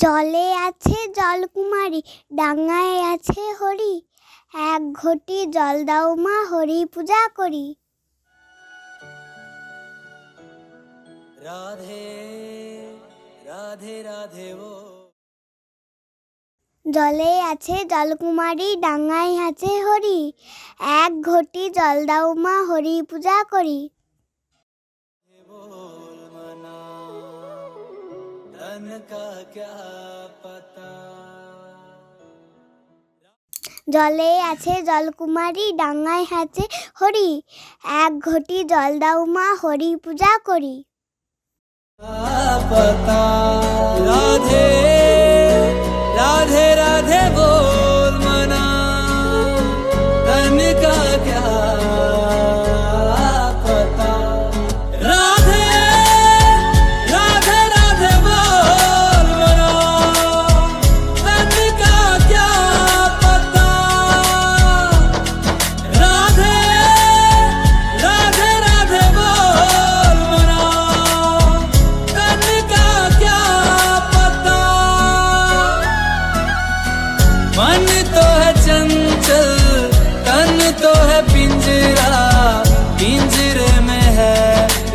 জলে আছে জলকুমারী ডাঙায় আছে হরি। এক ঘটি জল দাও মা হরি পূজা করি। রাধে রাধে রাধে ও। জলে আছে জলকুমারী ডাঙায় আছে হরি। এক ঘটি জল দাও মা হরি পূজা করি। धन का क्या पता জলে আছে জলকুমারী ডাঙায় আছে হরি এক ঘটি জল দাও মা হরি পূজা করি पता राधे राधे राधे बोल मना धन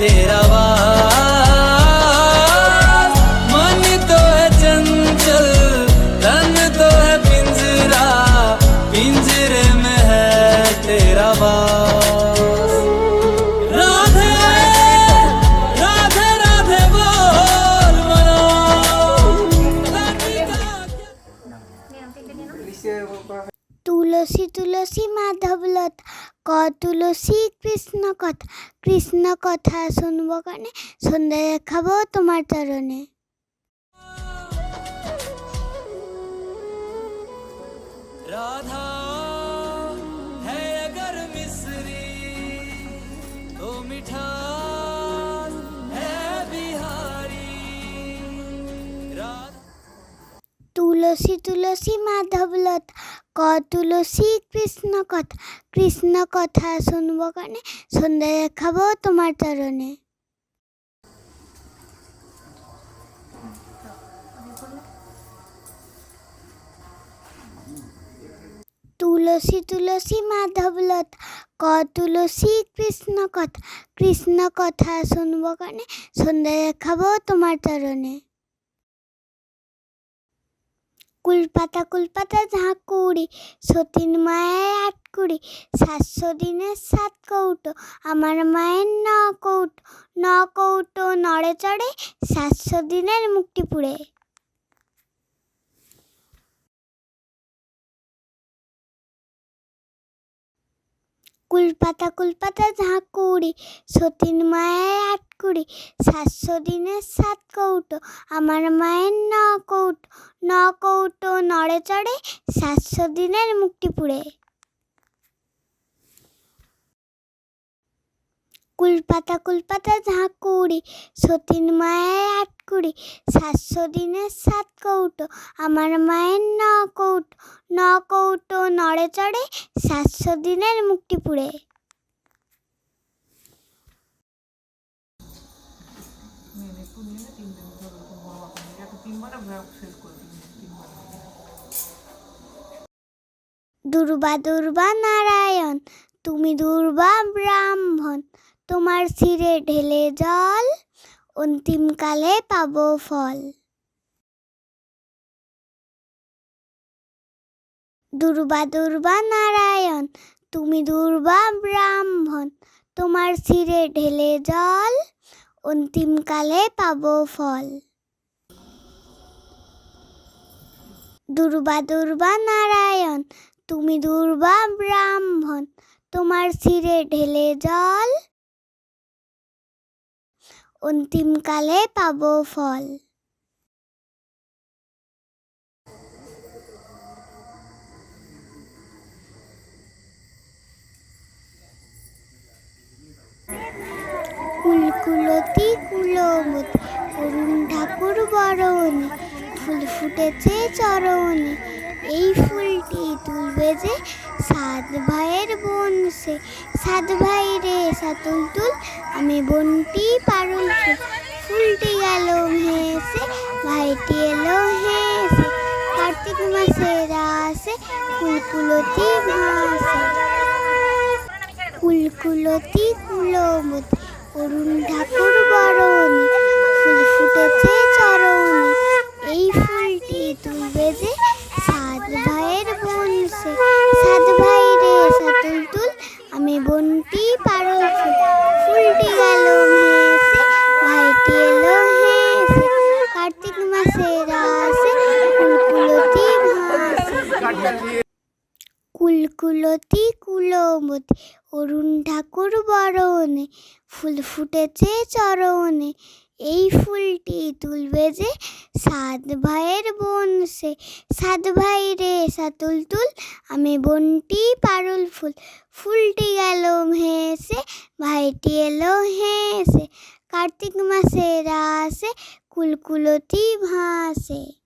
तेरा वास मन तो है चंचल तन तो है पिंजरा, पिंजरे में है तेरा वास राधे राधे राधे बोल मना। তুলসী তুলসী মাধবলত ক তুলসী, কৃষ্ণ কথা কৃষ্ণ কথা শুনব কানে, সন্ধ্যা দেখাবো তোমার চরণে। তুলসী তুলসী মাধবলত ক তুলসী, কৃষ্ণ কথা কৃষ্ণ কথা শুনব কানে, সন্ধ্যা দেখাবো তোমার চরণে। তুলসী তুলসী মাধবলত ক তুলসী, কৃষ্ণ কথা কৃষ্ণ কথা শুনব কানে, সন্ধ্যা দেখাবো তোমার চরণে। কুলপাতা কুলপাতা ঝাঁকুড়ি সতীন মায়ের আটকুড়ি সাতশো দিনের সাত কৌটো, আমার মায়ের ন কৌটো ন কৌটো নড়ে চড়ে সাতশো দিনের মুক্তি কুলপাতা কুলপাতা ঝাঁকুড়ি, সতীন মায়ের আটকুড়ি, সাতশো দিনের সাত কৌটো, আমার মায়ের ন কৌটো ন কৌটো নড়ে চড়ে সাতশো দিনের মুক্তি পুড়ে কুলপাতা কুলপাতা ঝাঁকুড়ি, সতীন মায়ের আটকুড়ি সাতশো দিনের সাত কৌটো, আমার মায়ের ন কৌটো। ন কৌটো নড়ে চড়ে, সাতশো দিনের মুক্তি পুড়ে। দুর্বা দুর্বা নারায়ণ, তুমি দুর্বা ব্রাহ্মণ, তোমার শিরে ঢেলে জল। অন্তিমকালে পাব ফল। দুর্বা দুর্বা নারায়ণ, তুমি দুর্বা ব্রাহ্মণ, তোমার শিরে ঢেলে জল অন্তিমকালে পাব ফল। দুর্বা দুর্বা নারায়ণ, তুমি দুর্বা ব্রাহ্মণ, তোমার শিরে ঢেলে জল অন্তিমকালে পাবো ফল। কুলকুলতি কুলমতি, অরুণ ঠাকুর বরণী, ফুল ফুটেছে চরণে, এই ফুলটি তুলবে যে সাত ভাইয়ের বোন সে। সাত ভাই রে সাতুল তুল আমি বোনটি পারুল ফুল ফুলটি গেল হেসে ভাইটি এলো হেসে। কার্তিক মাসের আসে ফুলকুলতি ভাসে। কুলকুলতি কুলমতি অরুণ ঠাকুর বরণে ফুল ফুটেছে চরণে এই ফুলটি তুলবে যে সাত ভাইয়ের বনসে সাত ভাই রে সাতুল তুল আমি বনটি পারল ফুল ফুলটি গেল হেসে ভাইটি এলো হেসে কার্তিক মাসের আসে কুলকুলতি ভাসে কুলকুলতি কুলমতি অরুণ ঠাকুর বরণে ফুল ফুটেছে চরণে। এই ফুলটি তুলবে যে সাত ভাইয়ের বোন সে। সাত ভাই রে সাতুল তুল, আমি বোনটি পারুল ফুল। ফুলটি গেল হেসে ভাইটি এলো হেসে। কার্তিক মাসের আসে, কুলকুলতি ভাসে।